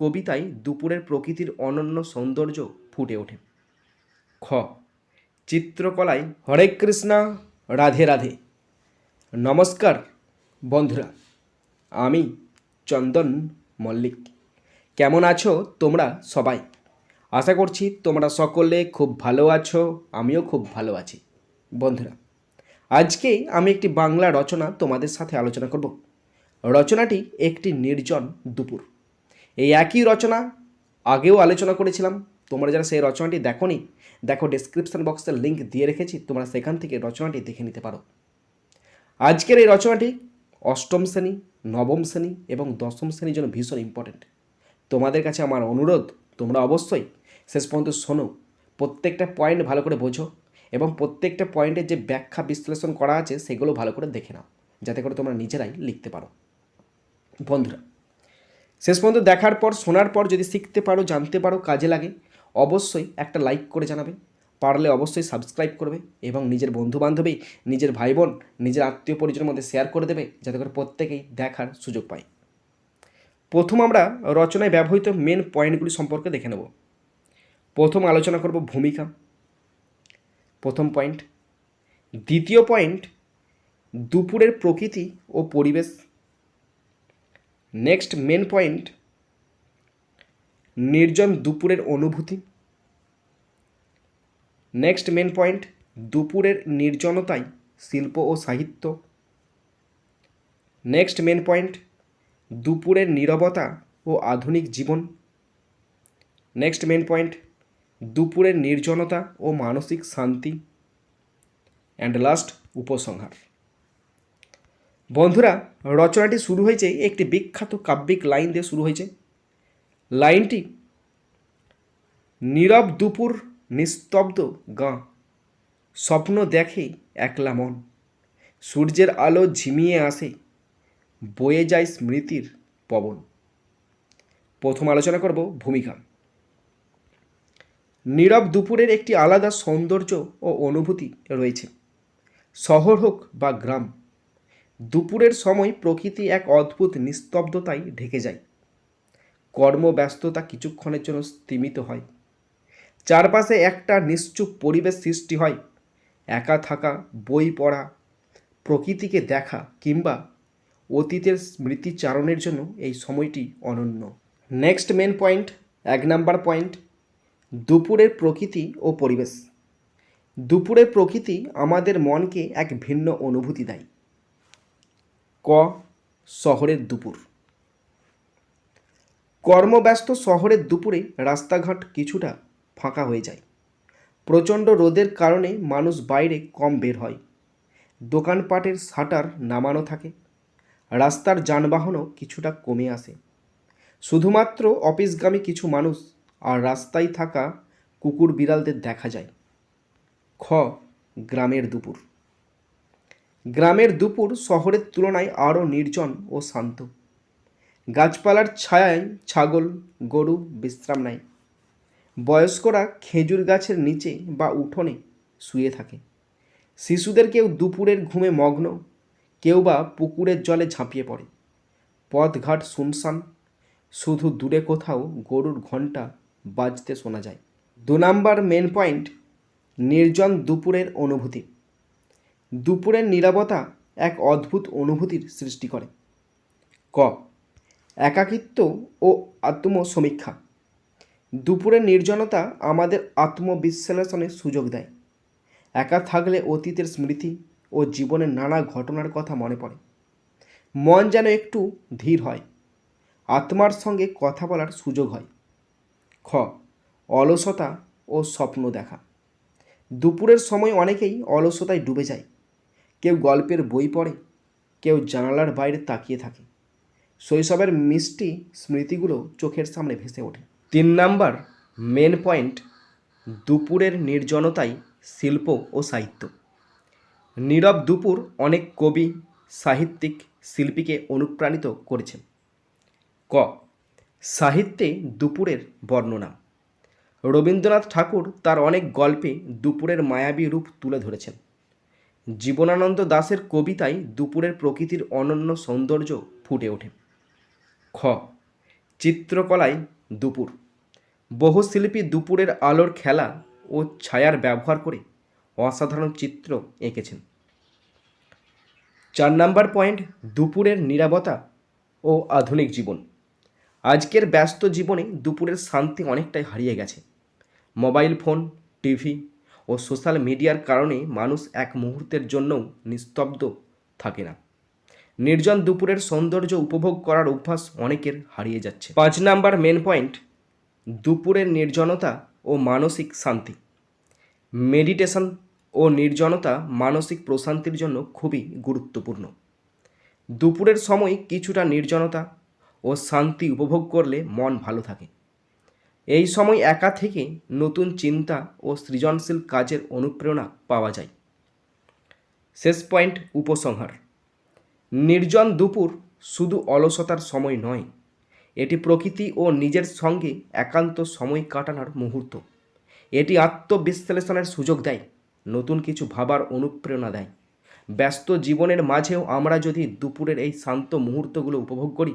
কবিতায় দুপুরের প্রকৃতির অনন্য সৌন্দর্য ফুটে ওঠে। খ, চিত্রকলায় হরে কৃষ্ণা, রাধে রাধে। নমস্কার বন্ধুরা, আমি চন্দন মল্লিক। কেমন আছো তোমরা সবাই? আশা করছি তোমরা সকলে খুব ভালো আছো, আমিও খুব ভালো আছি। বন্ধুরা, আজকে আমি একটি বাংলা রচনা তোমাদের সাথে আলোচনা করব। রচনাটি একটি নির্জন দুপুর। এই একই রচনা আগেও আলোচনা করেছিলাম। তোমরা যারা সেই রচনাটি দেখোনি, দেখো ডেসক্রিপশন বক্সের লিঙ্ক দিয়ে রেখেছি, তোমরা সেখান থেকে রচনাটি দেখে নিতে পারো। আজকের এই রচনাটি অষ্টম শ্রেণি, নবম শ্রেণি এবং দশম শ্রেণির জন্য ভীষণ ইম্পর্টেন্ট তোমাদের কাছে আমার অনুরোধ, তোমরা অবশ্যই শেষ পর্যন্ত শোনো, প্রত্যেকটা পয়েন্ট ভালো করে বোঝো এবং প্রত্যেকটা পয়েন্টের যে ব্যাখ্যা বিশ্লেষণ করা আছে, সেগুলো ভালো করে দেখে নাও, যাতে করে তোমরা নিজেরাই লিখতে পারো। বন্ধুরা শেষ পর্যন্ত দেখার পর, শোনার পর যদি শিখতে পারো, জানতে পারো, কাজে লাগে, অবশ্যই একটা লাইক করে জানাবে। পারলে অবশ্যই সাবস্ক্রাইব করবে এবং নিজের বন্ধু বান্ধবী নিজের ভাই বোন নিজের আত্মীয় পরিজনের মধ্যে শেয়ার করে দেবে, যাতে করে প্রত্যেকেই দেখার সুযোগ পায়। প্রথম আমরা রচনায় ব্যবহৃত মেন পয়েন্টগুলি সম্পর্কে দেখে নেব। প্রথম আলোচনা করব ভূমিকা। প্রথম পয়েন্ট দ্বিতীয় পয়েন্ট দুপুরের প্রকৃতি ও পরিবেশ। নেক্সট মেন পয়েন্ট নির্জন দুপুরের অনুভূতি। নেক্সট মেন পয়েন্ট দুপুরের নির্জনতায় শিল্প ও সাহিত্য। নেক্সট মেন পয়েন্ট দুপুরের নীরবতা ও আধুনিক জীবন। নেক্সট মেন পয়েন্ট দুপুরের নির্জনতা ও মানসিক শান্তি। অ্যান্ড লাস্ট উপসংহার। বন্ধুরা, রচনাটি শুরু হয়েছে, একটি বিখ্যাত কাব্যিক লাইন দিয়ে শুরু হয়েছে। লাইনটি, নীরব দুপুর নিস্তব্ধ গাঁ, স্বপ্ন দেখে একলা মন, সূর্যের আলো ঝিমিয়ে আসে, বয়ে যায় স্মৃতির পবন। প্রথম আলোচনা করব ভূমিকা। নীরব দুপুরের একটি আলাদা সৌন্দর্য ও অনুভূতি রয়েছে। শহর হোক বা গ্রাম দুপুরের সময় প্রকৃতি এক অদ্ভুত নিস্তব্ধতায় ঢেকে যায়। কর্মব্যস্ততা কিছুক্ষণের জন্য স্তীমিত হয়। চারপাশে একটা নিশ্চুপ পরিবেশ সৃষ্টি হয়। একা থাকা, বই পড়া, প্রকৃতিকে দেখা কিংবা অতীতের স্মৃতিচারণের জন্য এই সময়টি অনন্য। নেক্সট মেন পয়েন্ট এক নাম্বার পয়েন্ট দুপুরের প্রকৃতি ও পরিবেশ। দুপুরের প্রকৃতি আমাদের মনকে এক ভিন্ন অনুভূতি দেয়। ক শহরের দুপুর। কর্মব্যস্ত শহরের দুপুরে রাস্তাঘাট কিছুটা ফাঁকা হয়ে যায়। প্রচণ্ড রোদের কারণে মানুষ বাইরে কম বের হয়। দোকানপাটের শাটার নামানো থাকে। রাস্তার যানবাহনও কিছুটা কমে আসে। শুধুমাত্র অফিসগামী কিছু মানুষ আর রাস্তায় থাকা কুকুর বিড়ালদের দেখা যায়। খ, গ্রামের দুপুর। গ্রামের দুপুর শহরের তুলনায় আরও নির্জন ও শান্ত। গাছপালার ছায়ায় ছাগল, গরু বিশ্রাম নেয়। বয়স্করা খেজুর গাছের নিচে বা উঠোনে শুয়ে থাকে। শিশুদের কেউ দুপুরের ঘুমে মগ্ন, কেউ বা পুকুরের জলে ঝাঁপিয়ে পড়ে। পথঘাট শুনশান, শুধু দূরে কোথাও গরুর ঘণ্টা বাজতে শোনা যায়। দু নাম্বার মেন পয়েন্ট, নির্জন দুপুরের অনুভূতি। দুপুরের নীরবতা এক অদ্ভুত অনুভূতির সৃষ্টি করে। ক। একাকিত্ব ও আত্মসমীক্ষা। দুপুরের নির্জনতা আমাদের আত্মবিশ্লেষণের সুযোগ দেয়। একা থাকলে অতীতের স্মৃতি ও জীবনের নানা ঘটনার কথা মনে পড়ে। মন যেন একটু ধীর হয়। আত্মার সঙ্গে কথা বলার সুযোগ হয়। খ। অলসতা ও স্বপ্ন দেখা। দুপুরের সময় অনেকেই অলসতায় ডুবে যায়। কেউ গল্পের বই পড়ে, কেউ জানালার বাইরে তাকিয়ে থাকে। শৈশবের মিষ্টি স্মৃতিগুলো চোখের সামনে ভেসে ওঠে। তিন নাম্বার, মেন পয়েন্ট, দুপুরের নির্জনতায় শিল্প ও সাহিত্য। নীরব দুপুর অনেক কবি, সাহিত্যিক, শিল্পীকে অনুপ্রাণিত করেছেন। ক, সাহিত্যে দুপুরের বর্ণনা। রবীন্দ্রনাথ ঠাকুর তার অনেক গল্পে দুপুরের মায়াবী রূপ তুলে ধরেছেন। জীবনানন্দ দাশের কবিতায় দুপুরের প্রকৃতির অনন্য সৌন্দর্য ফুটে ওঠে। খ, চিত্রকলায় দুপুর। বহু শিল্পী দুপুরের আলোর খেলা ও ছায়ার ব্যবহার করে অসাধারণ চিত্র এঁকেছেন। চার নাম্বার পয়েন্ট, দুপুরের নিরাপত্তা ও আধুনিক জীবন। আজকের ব্যস্ত জীবনে দুপুরের শান্তি অনেকটাই হারিয়ে গেছে। মোবাইল ফোন, টিভি ও সোশ্যাল মিডিয়ার কারণে মানুষ এক মুহূর্তের জন্যও নিস্তব্ধ থাকে না। নির্জন দুপুরের সৌন্দর্য উপভোগ করার অভ্যাস অনেকের হারিয়ে যাচ্ছে। পাঁচ নাম্বার মেন পয়েন্ট দুপুরের নির্জনতা ও মানসিক শান্তি। মেডিটেশন ও নির্জনতা মানসিক প্রশান্তির জন্য খুবই গুরুত্বপূর্ণ। দুপুরের সময় কিছুটা নির্জনতা ও শান্তি উপভোগ করলে মন ভালো থাকে। এই সময় একা থেকে নতুন চিন্তা ও সৃজনশীল কাজের অনুপ্রেরণা পাওয়া যায়। শেষ পয়েন্ট, উপসংহার। নির্জন দুপুর শুধু অলসতার সময় নয়, এটি প্রকৃতি ও নিজের সঙ্গে একান্ত সময় কাটানোর মুহূর্ত। এটি আত্মবিশ্লেষণের সুযোগ দেয়, নতুন কিছু ভাবার অনুপ্রেরণা দেয়। ব্যস্ত জীবনের মাঝেও আমরা যদি দুপুরের এই শান্ত মুহূর্তগুলো উপভোগ করি